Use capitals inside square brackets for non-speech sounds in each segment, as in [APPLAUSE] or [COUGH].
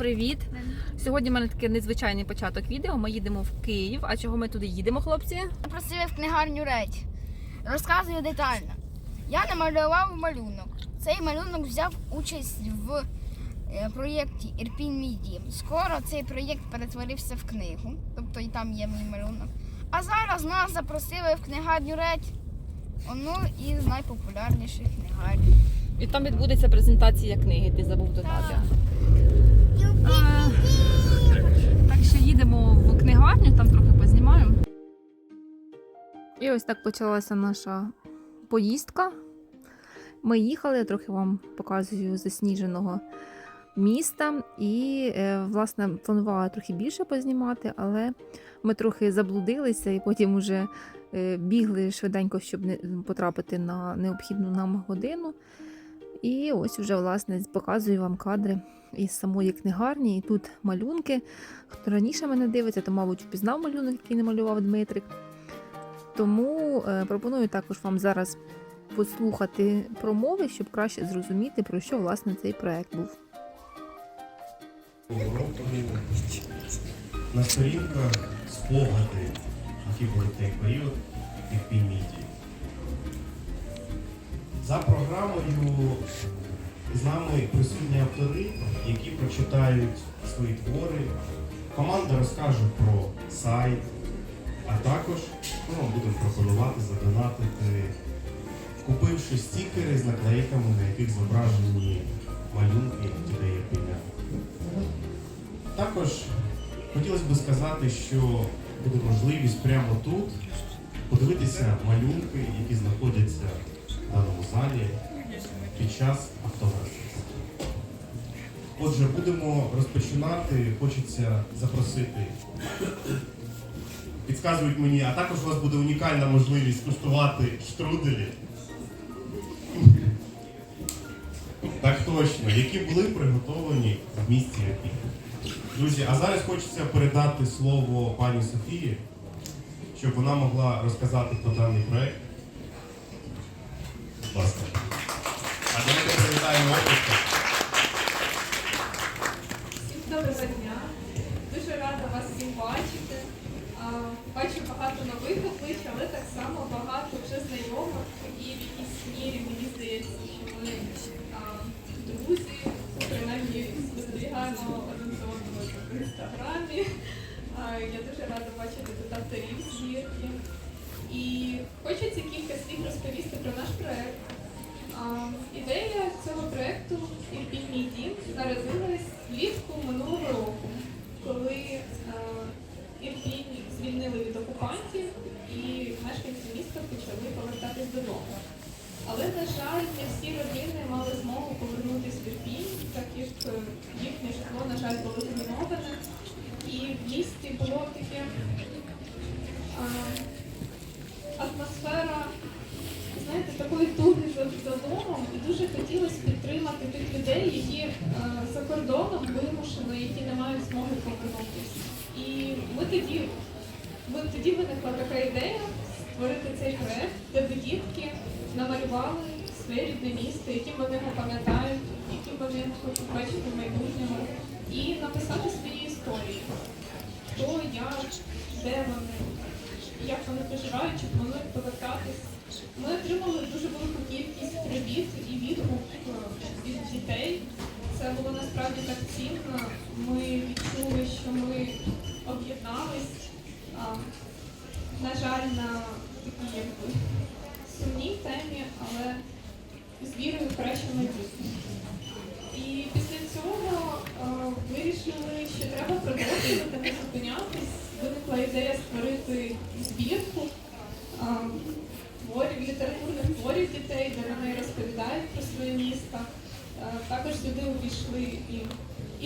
привіт! Сьогодні в мене такий незвичайний початок відео. Ми їдемо в Київ. А чого ми туди їдемо, хлопці? Просив в книгарню речі. Розказую детально. Я намалював малюнок. Цей малюнок взяв участь в е, проєкті Ірпінь мій дім. Скоро цей проєкт перетворився в книгу, тобто і там є мій малюнок. А зараз нас запросили в книгарню Редь, одну із найпопулярніших книгарень. І там відбудеться презентація книги. Ти забув додати. Так що їдемо в книгарню, там трохи познімаємо. І ось так почалася наша поїздка. Ми їхали, я трохи вам показую засніженого міста. І, е, власне, планувала трохи більше познімати, але ми трохи заблудилися і потім вже е, бігли швиденько, щоб не потрапити на необхідну нам годину. І ось вже власне показую вам кадри із самої книгарні. І тут малюнки. Хто раніше мене дивиться, то, мабуть, впізнав малюнок, який намалював Дмитрик. Тому е, пропоную також вам зараз послухати промови, щоб краще зрозуміти, про що власне цей проект був. на сторінках спогади, які були той період в Піміді. За програмою з нами присутні автори, які прочитають свої твори. Команда розкаже про сайт, а також ми вам будемо пропонувати задонатити, купивши стікери з наклейками, на яких зображені малюнки дітей Ірпіня. Також хотілося б сказати, що буде можливість прямо тут подивитися малюнки, які знаходяться в даному залі під час автографії. Отже, будемо розпочинати. Хочеться запросити. Підказують мені, а також у вас буде унікальна можливість куштувати штруделі. Так точно, які були приготовані в місті Ірпінь. Друзі, а зараз хочеться передати слово пані Софії, щоб вона могла розказати про даний проект. Будь ласка. Оплеском. Всім доброго дня. Дуже рада вас всім бачити. Бачу багато нових облич, але так само багато повертатись. Але, на жаль, не всі родини мали змогу повернутися в Ірпінь, так як е, їхнє житло, на жаль, було зруйноване. І в місті було таке а, атмосфера знаєте, такої туги за, домом, і дуже хотілося підтримати тих людей, які е, за кордоном вимушено, які не мають змоги повернутися. І ми тоді, ми, тоді виникла така ідея створити цей проект, де дітки намалювали своє рідне місто, яким вони його пам'ятають, яким вони хочуть бачити в майбутньому, і написати свої історії. Хто, як, де вони, як вони проживають, чи планують повертатись. Ми отримали дуже велику кількість привіт і відгук е, від дітей. Це було насправді так цінно. Ми відчули, що ми об'єднались. На жаль, на якби сумній темі, але з вірою краще майбутнє. І після цього е, вирішили, що треба продовжувати не зупинятись. Виникла ідея створити збірку е, творів, літературних творів дітей, де вони розповідають про своє місто. Е, Також сюди увійшли і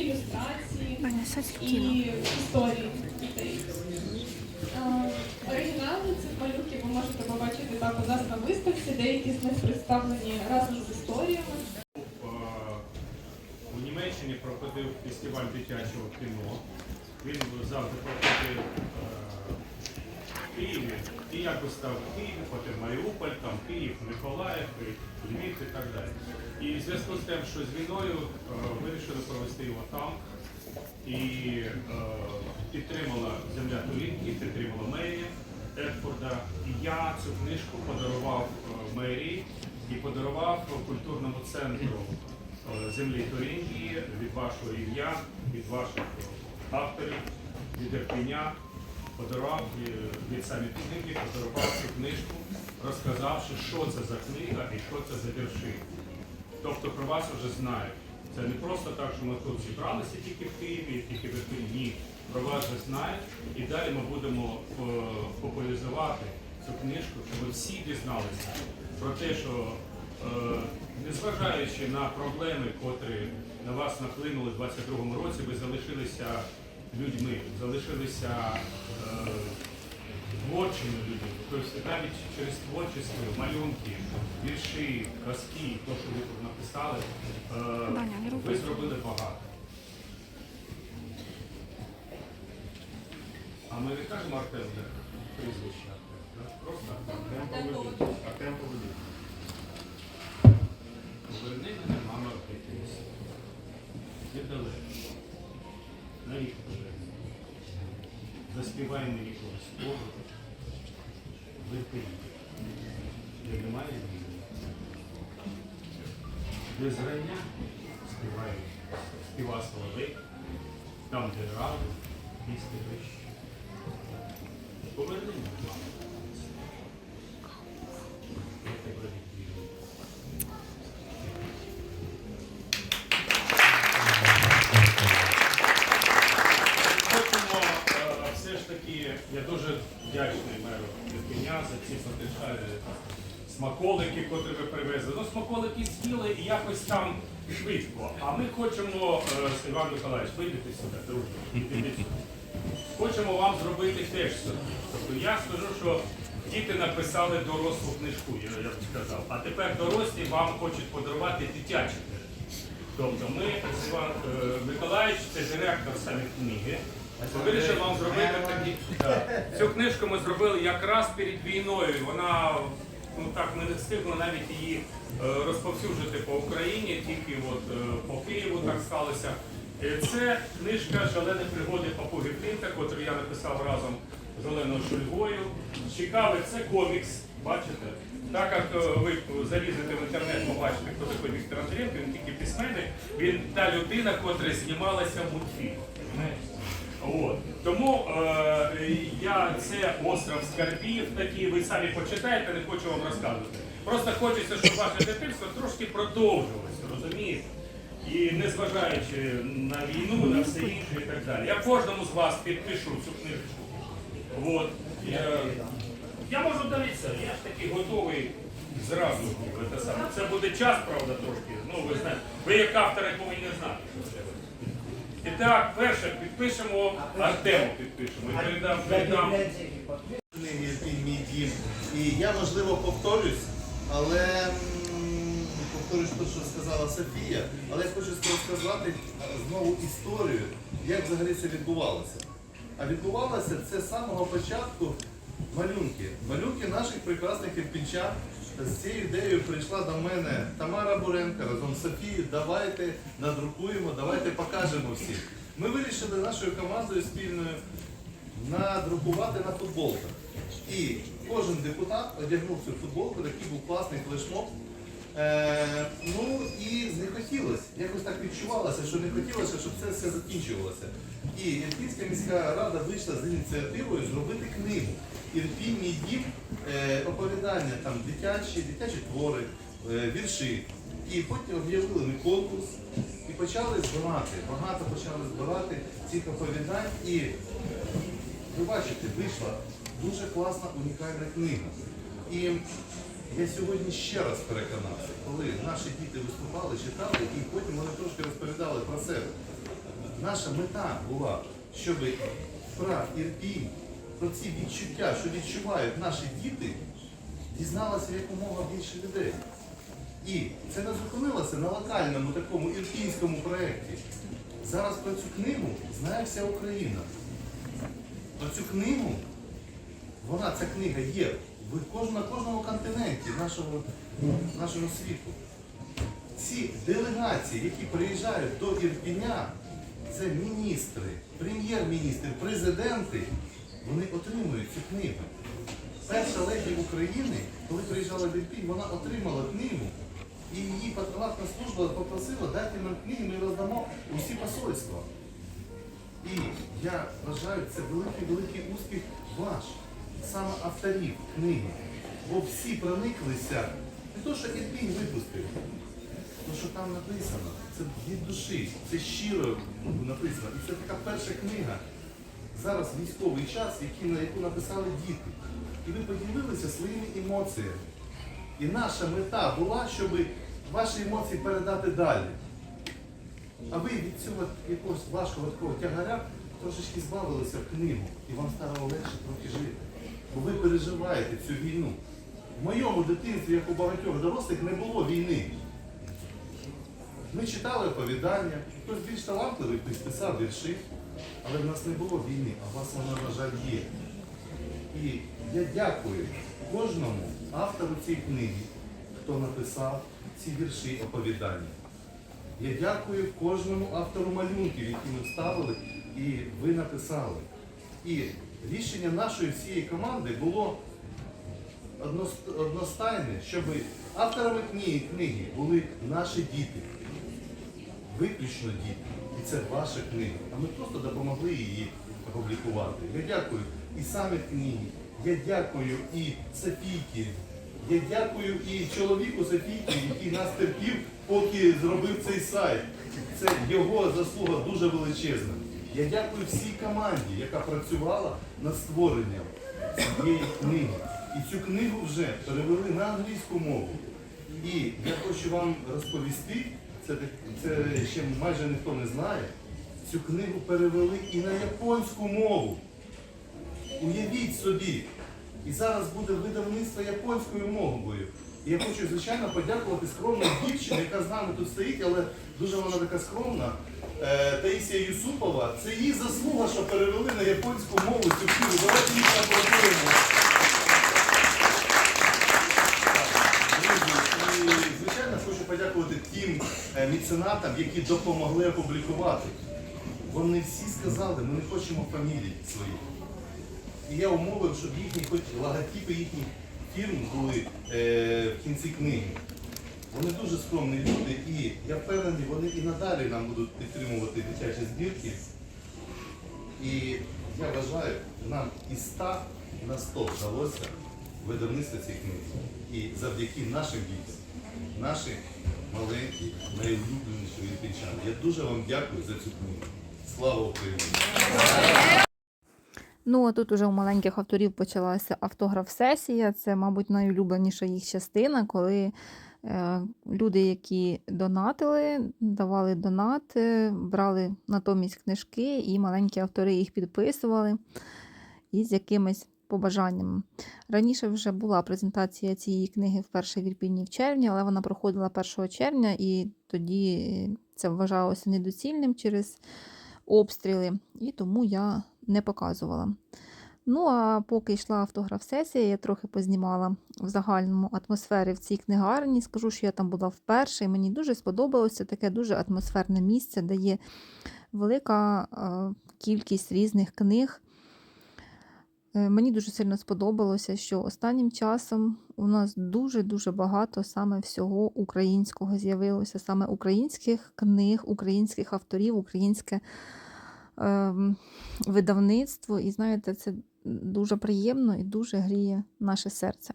ілюстрації, і історії дітей. Оригінали ви можете побачити так у нас на виставці, деякі з них представлені разом з історіями. У Німеччині проходив фестиваль дитячого кіно. Він завжди проходив е, в Києві. І якось став Київ, потім Маріуполь, там Київ, Миколаїв, Львів і так далі. І в зв'язку з тим, що з війною е, вирішили провести його там. і е, підтримала земля Турінки, підтримала мерія Едфорда. І я цю книжку подарував е, мерії і подарував культурному центру е, землі Турінки від вашого ім'я, від ваших авторів, від Ірпеня. Подарував е, від самі книги, подарував цю книжку, розказавши, що це за книга і що це за вірші. Тобто про вас вже знають. Це не просто так, що ми тут зібралися тільки в Києві, тільки в Ірпені. Ні. Про вас вже знають. І далі ми будемо е, популяризувати цю книжку, щоб всі дізналися про те, що е, незважаючи на проблеми, котрі на вас наклинули в 22-му році, ви залишилися людьми, залишилися е, творчими людьми. Тобто навіть через творчість, малюнки, вірші, казки, то, що ви тут написали, ви зробили багато. А ми не кажемо Артем, де прізвище Артем. да? Просто Артем Повелій. Артем Повелій. Поверни мене, мама, опитується. Недалеко. На рік поверни. Заспівай мені когось спогад. Випий. Де немає війни. Де зрання співай. Співа соловей. Там, де ради, місце вище. Я дуже вдячний меру Ірпеня за ці смаколики, котрі ви привезли. Ну, смаколики з'їли і якось там швидко. А ми хочемо, е, Іван Миколаївич, вийдете сюди, друже. Хочемо вам зробити теж. Тобто я скажу, що діти написали дорослу книжку, я, б сказав. А тепер дорослі вам хочуть подарувати дитячі книжки. Тобто ми Іван е, Миколаївич, це директор саме книги. Вирішив вам зробити такі. Цю книжку ми зробили якраз перед війною. Вона ну так ми не встигли навіть її е, розповсюджити по Україні, тільки от е, по Києву так сталося. Е, Це книжка Шалені пригоди папуги Флінта, яку я написав разом з Оленою Шульгою. Цікавий, це комікс, бачите? Так як е, ви залізете в інтернет, побачите, хто такий Віктор Андрієнко, він тільки письменник, він та людина, котра знімалася в мультфільмі. Тому е, я це остров скарбів такий, ви самі почитаєте, не хочу вам розказувати. Просто хочеться, щоб ваше дитинство трошки продовжилося, розумієте? І незважаючи на війну, на все інше і так далі. Я кожному з вас підпишу цю книжку. От. Я, я можу дивитися, я ж таки готовий зразу. Це, саме. це буде час, правда, трошки. Ну, ви знаєте, ви як автори повинні знати, що це. І так, перше підпишемо, Артему підпишемо. І передам, передам. «Мій дім». І я, можливо, повторюсь, але м, повторюсь те, що сказала Софія, але я хочу розказати знову історію, як взагалі це відбувалося. А відбувалося це з самого початку малюнки. Малюнки наших прекрасних ірпінчан. З цією ідеєю прийшла до мене Тамара Буренко разом з Софією. Давайте надрукуємо, давайте покажемо всім. Ми вирішили нашою командою спільною надрукувати на футболках. І кожен депутат одягнув цю футболку, такий був класний флешмоб. Е, ну і не хотілося, якось так відчувалося, що не хотілося, щоб це все закінчувалося. І Ірпінська міська рада вийшла з ініціативою зробити книгу. Ірпінь дім, е, оповідання, там дитячі, дитячі твори, е, вірші. І потім об'явили ми конкурс і почали збирати. Багато почали збирати цих оповідань. І ви бачите, вийшла дуже класна, унікальна книга. І я сьогодні ще раз переконався, коли наші діти виступали, читали, і потім вони трошки розповідали про себе. Наша мета була, щоб про Ірпінь, про ці відчуття, що відчувають наші діти, дізналося якомога більше людей. І це не зупинилося на локальному такому ірпінському проєкті. Зараз про цю книгу знає вся Україна. Про цю книгу, вона, ця книга є на кожному континенті нашого, нашого світу. Ці делегації, які приїжджають до Ірпіня, це міністри, прем'єр-міністри, президенти, вони отримують цю книгу. Перша леді України, коли приїжджала в Ірпінь, вона отримала книгу, і її патронатна служба попросила дати нам книгу, ми роздамо усі посольства. І я вважаю, це великий-великий успіх ваш, саме авторів книги. Бо всі прониклися, не то, що Ірпінь випустив, то, що там написано, це від душі, це щиро написано. І це така перша книга. Зараз військовий час, який, на яку написали діти. І ви поділилися своїми емоціями. І наша мета була, щоб ваші емоції передати далі. А ви від цього якогось важкого такого тягаря трошечки збавилися в книгу, і вам стало легше трохи жити. Бо ви переживаєте цю війну. В моєму дитинстві, як у багатьох дорослих, не було війни. Ми читали оповідання, хтось більш талантливий, хтось писав вірші, але в нас не було війни, а вас вона, на жаль, є. І я дякую кожному автору цієї книги, хто написав ці вірші оповідання. Я дякую кожному автору малюнків, які ми вставили і ви написали. І рішення нашої всієї команди було одностайне, щоб авторами книги, книги були наші діти. Виключно діти. І це ваша книга. А ми просто допомогли її опублікувати. Я дякую і саме книги. Я дякую і Софійки. Я дякую і чоловіку Софійки, який нас терпів, поки зробив цей сайт. Це його заслуга дуже величезна. Я дякую всій команді, яка працювала над створенням цієї книги. І цю книгу вже перевели на англійську мову. І я хочу вам розповісти, це, це ще майже ніхто не знає, цю книгу перевели і на японську мову. Уявіть собі. І зараз буде видавництво японською мовою. І я хочу, звичайно, подякувати скромній дівчині, яка з нами тут стоїть, але дуже вона така скромна. Е, Таїсія Юсупова. Це її заслуга, що перевели на японську мову цю книгу. Давайте їх аплодуємо. Звичайно, хочу подякувати тим е, меценатам, які допомогли опублікувати. Вони всі сказали, ми не хочемо фамілій своїх. І я умовив, щоб їхні хоч логотипи їхніх фірм були е, в кінці книги. Вони дуже скромні люди і я впевнений, вони і надалі нам будуть підтримувати дитячі збірки. І я вважаю, нам із 100 на 100 вдалося видавництво цієї книги. І завдяки нашим дітям, наші маленькі, найулюбленіші ірпінчани. Я дуже вам дякую за цю книгу. Слава Україні! Ну, а тут уже у маленьких авторів почалася автограф-сесія. Це, мабуть, найулюбленіша їх частина, коли е, люди, які донатили, давали донат, е, брали натомість книжки, і маленькі автори їх підписували із якимись побажаннями. Раніше вже була презентація цієї книги вперше в Ірпіні в червні, але вона проходила 1 червня, і тоді це вважалося недоцільним через обстріли, і тому я не показувала. Ну, а поки йшла автограф-сесія, я трохи познімала в загальному атмосфері в цій книгарні. Скажу, що я там була вперше, і мені дуже сподобалося таке дуже атмосферне місце, де є велика е, кількість різних книг. Е, Мені дуже сильно сподобалося, що останнім часом у нас дуже-дуже багато саме всього українського з'явилося, саме українських книг, українських авторів, українське видавництво. І знаєте, це дуже приємно і дуже гріє наше серце.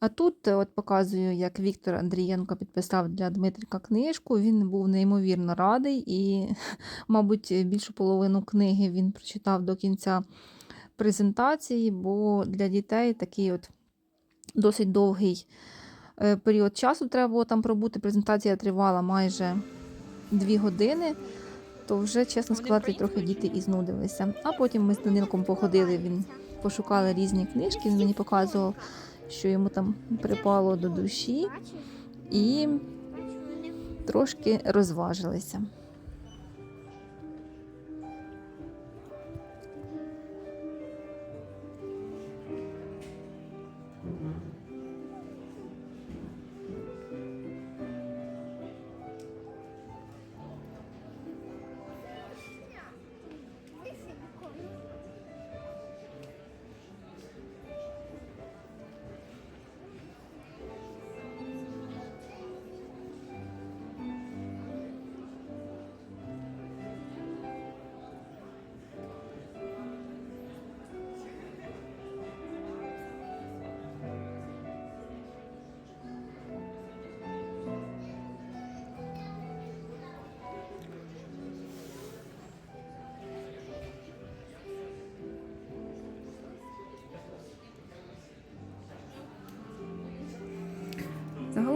А тут е, от показую, як Віктор Андрієнко підписав для Дмитрика книжку. Він був неймовірно радий, і, [LAUGHS] мабуть, більшу половину книги він прочитав до кінця презентації, бо для дітей такий от досить довгий е, період часу треба було там пробути. Презентація тривала майже дві години, то вже, чесно сказати, трохи діти і знудилися. А потім ми з Данилком походили, він пошукали різні книжки, він мені показував, що йому там припало до душі, і трошки розважилися.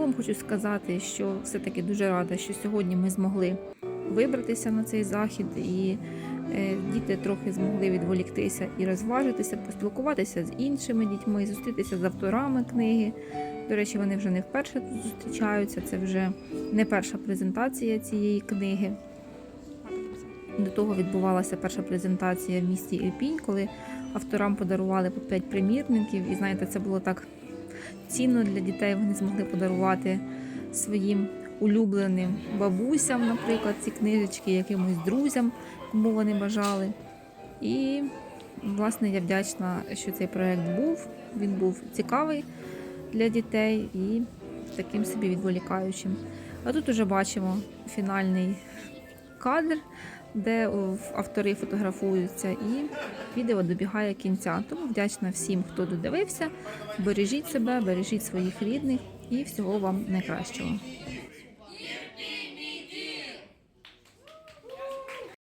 Вам хочу сказати, що все-таки дуже рада, що сьогодні ми змогли вибратися на цей захід, і е, діти трохи змогли відволіктися і розважитися, поспілкуватися з іншими дітьми, зустрітися з авторами книги. До речі, вони вже не вперше тут зустрічаються. Це вже не перша презентація цієї книги. До того відбувалася перша презентація в місті Ірпінь, коли авторам подарували по 5 примірників. І знаєте, це було так цінно для дітей. Вони змогли подарувати своїм улюбленим бабусям, наприклад, ці книжечки, якимось друзям, кому вони бажали. І, власне, я вдячна, що цей проект був. Він був цікавий для дітей і таким собі відволікаючим. А тут уже бачимо фінальний кадр, де автори фотографуються, і відео добігає кінця. Тому вдячна всім, хто додивився. Бережіть себе, бережіть своїх рідних і всього вам найкращого.